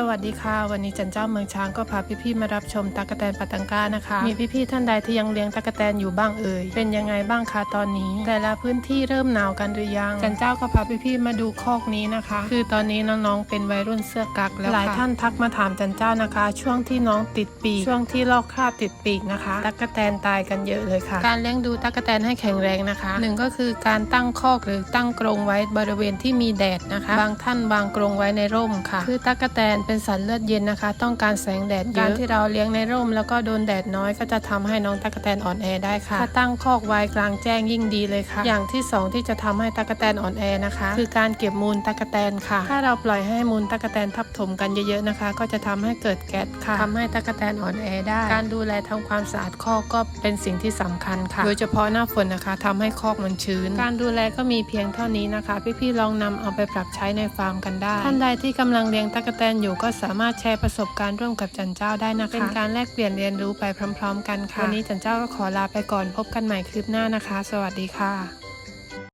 สวัสดีค่ะ วันนี้จันเจ้าเมืองช้างก็พาพี่ๆมารับชมตากแตนปาตังก้านะคะ มีพี่ๆท่านใดที่ยังเลี้ยงตากแตนอยู่บ้างเอ่ยเป็นยังไงบ้างคะตอนนี้ แต่ละพื้นที่เริ่มหนาวกันหรือยังจันเจ้าก็พาพี่ๆมาดูคอกนี้นะคะ คือตอนนี้น้องๆเป็นวัยรุ่นเสื้อกั๊กแล้วหลายท่านทักมาถามจันเจ้านะคะ ช่วงที่น้องติดปีกช่วงที่ลอกคราบติดปีกนะคะตากแตนตายกันเยอะเลยค่ะ การเลี้ยงดูตากแตนให้แข็งแรงนะคะหนึ่งก็คือการตั้งคอกหรือตั้งกรงไว้บริเวณที่มีแดดนะคะ บางท่านวางกรงไว้ในร่มค่ะ คือตากแตนเป็นสัตว์เลือดเย็นนะคะ ต้องการแสงแดดเยอะการที่เราเลี้ยงในร่ม แล้วก็โดนแดดน้อยก็จะทำให้น้องตากแตนอ่อนแอได้ค่ะถ้าตั้งคอกไว้กลางแจ้งยิ่งดีเลยค่ะ อย่างที่สองที่จะทำให้ตากแตนอ่อนแอนะคะ คือการเก็บมูลตากแตนค่ะ ถ้าเราปล่อยให้มูลตากแตนทับถมกันเยอะๆนะคะ ก็จะทำให้เกิดแก๊สค่ะทำให้ตากแตนอ่อนแอได้ การดูแลทำความสะอาดคอกก็เป็นสิ่งที่สำคัญค่ะ โดยเฉพาะหน้าฝนนะคะทำให้คอกมันชื้น การดูแลก็มีเพียงเท่านี้นะคะ พี่ๆลองนำเอาไปปรับใช้ในฟาร์มกันได้ ท่านใดที่กำลังเลี้ยงตากแตนอยู่ก็สามารถแชร์ประสบการณ์ร่วมกับจันเจ้าได้นะคะ เป็นการแลกเปลี่ยนเรียนรู้ไปพร้อม ๆ กันค่ะ วันนี้จันเจ้าก็ขอลาไปก่อนพบกันใหม่คลิปหน้านะคะ สวัสดีค่ะ